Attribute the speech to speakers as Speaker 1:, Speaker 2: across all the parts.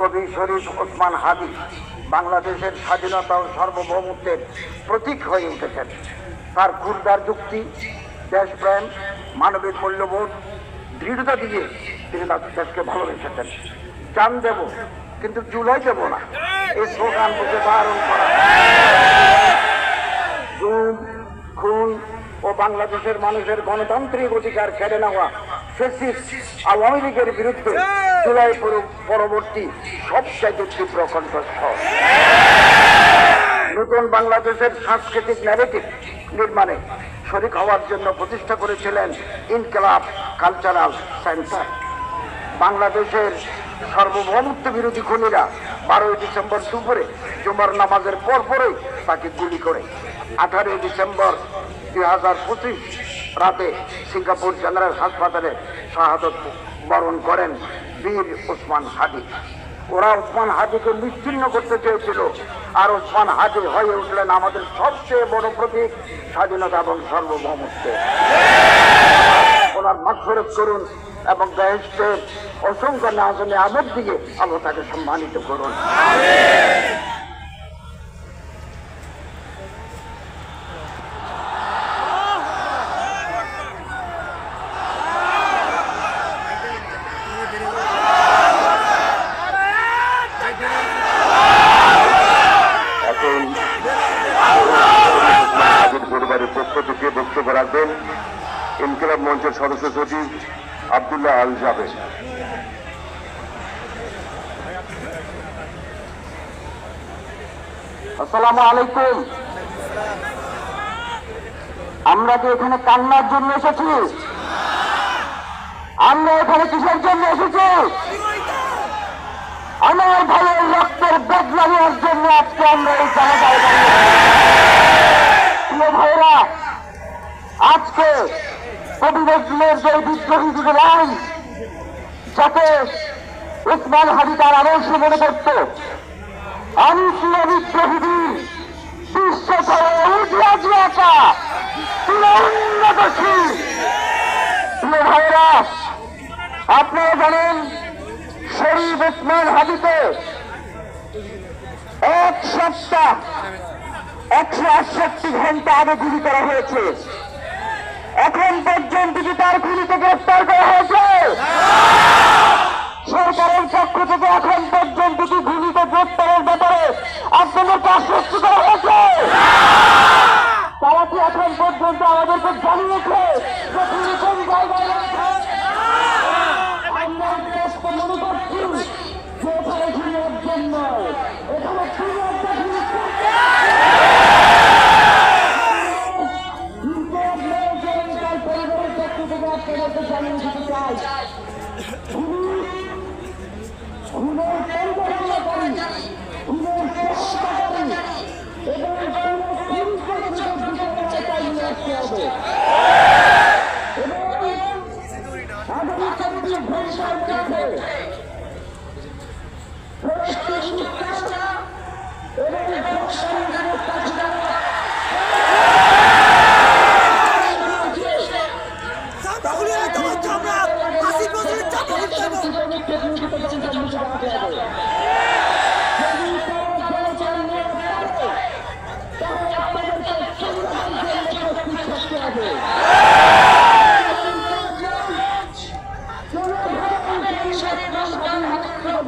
Speaker 1: কবি শরীফ ওসমান হাদি বাংলাদেশের স্বাধীনতা ও সার্বভৌমত্বের প্রতীক হয়ে উঠেছেন। তার ক্ষুরদার যুক্তি, দেশপ্রেম, মানবিক মূল্যবোধ, দৃঢ়তা দিয়ে তিনি তার দেশকে ভালোবেসেছেন। চান দেব, কিন্তু জুলাই দেব না। এই স্লোগান বুঝে ধারণ করা। গুম খুন ও বাংলাদেশের মানুষের গণতান্ত্রিক অধিকার কেড়ে নেওয়া আওয়ামী লীগের বিরুদ্ধে জুলাই পরবর্তী সবচাইতে তীব্র কণ্ঠস্থ নতুন বাংলাদেশের সাংস্কৃতিক ন্যারেটিভ নির্মাণে শরিক হওয়ার জন্য প্রতিষ্ঠা করেছিলেন ইনকলাব কালচারাল সেন্টার বাংলাদেশের সার্বভৌমত্ব বিরোধী খুনিরা বারোই ডিসেম্বর দুপুরে জুমার নামাজের পর পরই তাকে গুলি করে। আঠারোই ডিসেম্বর দুই হাজার পঁচিশ রাতে সিঙ্গাপুর জেনারেল হাসপাতালে শাহাদত বরণ করেন বীর ওসমান হাদি। ওরা ওসমান হাদিকে নিশ্চিন্ন করতে চেয়েছিল আর ওসমান হাদি হয়ে উঠলেন আমাদের সবচেয়ে বড় প্রতীক, স্বাধীনতা এবং সার্বভৌমত্বের ওনার মাগফরত করুন এবং দেশের অসংখ্য নাজনে আমদ দিয়ে আল্লাহ তাকে সম্মানিত করুন
Speaker 2: এখন আগের পরিবারের পক্ষ থেকে বক্তব্য রাখবেন ইনকিলাব মঞ্চের সদস্য সচিব আবদুল্লাহ আল জাবেদ।
Speaker 1: আসসালামু আলাইকুম। আমরা কি এখানে কান্নার জন্য এসেছি? আমরা এখানে কিসের জন্য এসেছি? আমার ভাইয়ের রক্তের বদলা নেওয়ার জন্য আজকে আমরা এই জায়গায় দাঁড়িয়ে প্রিয় ভাইরা আজকে নজরুলের যে বিদ্রোহী যুগের আইন যাতে উসমান হাদি তার আদর্শ মনে করত আমি হাদিকে এক সপ্তাহ, একশো আটষট্টি ঘণ্টা আগে গুলি করা হয়েছে। এখন পর্যন্ত কি তার খুনিকে গ্রেফতার করা হয়েছে? সরকারের পক্ষ থেকে এখন পর্যন্ত কি খুনিকে গ্রেফতারের ব্যাপারে আপনাদেরকে আশ্বস্ত করা হয়েছে তারা কি এখন পর্যন্ত আমাদেরকে জানিয়েছে যে তিনি কোন জায়গায় রয়েছেন? আমরা স্পষ্ট মনে করছি যে এখানে ঘুরিয়ার জন্য এখানে ঘুরিয়ারটা ঘুরি কিন্তু আপনারা যেমন তার পরিবারের পক্ষ থেকে আপনাদেরকে জানিয়ে দিতে চাই খুনের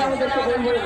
Speaker 3: আমাদেরকে বলবেন